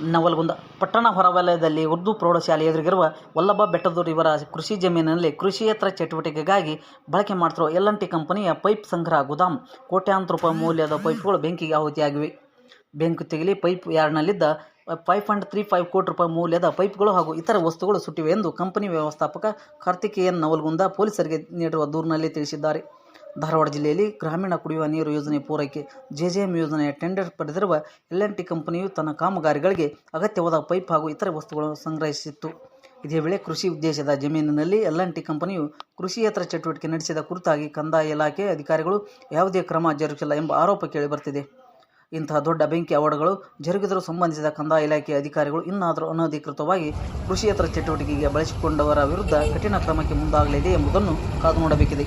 ನವಲಗುಂದ ಪಟ್ಟಣ ಹೊರವಲಯದಲ್ಲಿ ಉರ್ದು ಪ್ರೌಢಶಾಲೆ ಎದುರಿಗಿರುವ ವಲ್ಲಭ ಬೆಟ್ಟದೂರು ಇವರ ಕೃಷಿ ಜಮೀನಿನಲ್ಲಿ ಕೃಷಿಯೇತರ ಚಟುವಟಿಕೆಗಾಗಿ ಬಳಕೆ ಮಾಡ್ತಿರುವ ಎಲ್ ಎನ್ ಟಿ ಕಂಪನಿಯ ಪೈಪ್ ಸಂಗ್ರಹ ಗೋದಾಮ್ ಕೋಟ್ಯಾಂತರ ರೂಪಾಯಿ ಮೌಲ್ಯದ ಪೈಪ್ಗಳು ಬೆಂಕಿಗೆ ಆಹುತಿಯಾಗಿವೆ. ಬೆಂಕಿ ತೆಗಿಲಿ ಪೈಪ್ ಯಾರ್ಡ್ನಲ್ಲಿದ್ದ ಫೈವ್ ಪಾಯಿಂಟ್ ತ್ರೀ ಫೈವ್ ಕೋಟಿ ರೂಪಾಯಿ ಮೌಲ್ಯದ ಪೈಪ್ಗಳು ಹಾಗೂ ಇತರ ವಸ್ತುಗಳು ಸುಟ್ಟಿವೆ ಎಂದು ಕಂಪನಿ ವ್ಯವಸ್ಥಾಪಕ ಕಾರ್ತಿಕೇಯನ್ ನವಲ್ಗುಂದ ಪೊಲೀಸರಿಗೆ ನೀಡಿರುವ ದೂರಿನಲ್ಲಿ ತಿಳಿಸಿದ್ದಾರೆ. ಧಾರವಾಡ ಜಿಲ್ಲೆಯಲ್ಲಿ ಗ್ರಾಮೀಣ ಕುಡಿಯುವ ನೀರು ಯೋಜನೆ ಪೂರೈಕೆ, ಜೆಜೆಎಂ ಯೋಜನೆಯ ಟೆಂಡರ್ ಪಡೆದಿರುವ ಎಲ್ ಎನ್ ಟಿ ಕಂಪನಿಯು ತನ್ನ ಕಾಮಗಾರಿಗಳಿಗೆ ಅಗತ್ಯವಾದ ಪೈಪ್ ಹಾಗೂ ಇತರೆ ವಸ್ತುಗಳನ್ನು ಸಂಗ್ರಹಿಸಿತ್ತು. ಇದೇ ವೇಳೆ ಕೃಷಿ ಉದ್ದೇಶದ ಜಮೀನಿನಲ್ಲಿ ಎಲ್ ಎನ್ ಟಿ ಕಂಪನಿಯು ಕೃಷಿಯೇತರ ಚಟುವಟಿಕೆ ನಡೆಸಿದ ಕುರಿತಾಗಿ ಕಂದಾಯ ಇಲಾಖೆ ಅಧಿಕಾರಿಗಳು ಯಾವುದೇ ಕ್ರಮ ಜರುಗಿಸಿಲ್ಲ ಎಂಬ ಆರೋಪ ಕೇಳಿಬರ್ತಿದೆ ಇಂತಹ ದೊಡ್ಡ ಬೆಂಕಿ ಅವಾರ್ಡ್ಗಳು ಜರುಗಿದರೂ ಸಂಬಂಧಿಸಿದ ಕಂದಾಯ ಇಲಾಖೆ ಅಧಿಕಾರಿಗಳು ಇನ್ನಾದರೂ ಅನಧಿಕೃತವಾಗಿ ಕೃಷಿಯೇತರ ಚಟುವಟಿಕೆಗೆ ಬಳಸಿಕೊಂಡವರ ವಿರುದ್ಧ ಕಠಿಣ ಕ್ರಮಕ್ಕೆ ಮುಂದಾಗಲಿದೆ ಎಂಬುದನ್ನು ಕಾದು ನೋಡಬೇಕಿದೆ.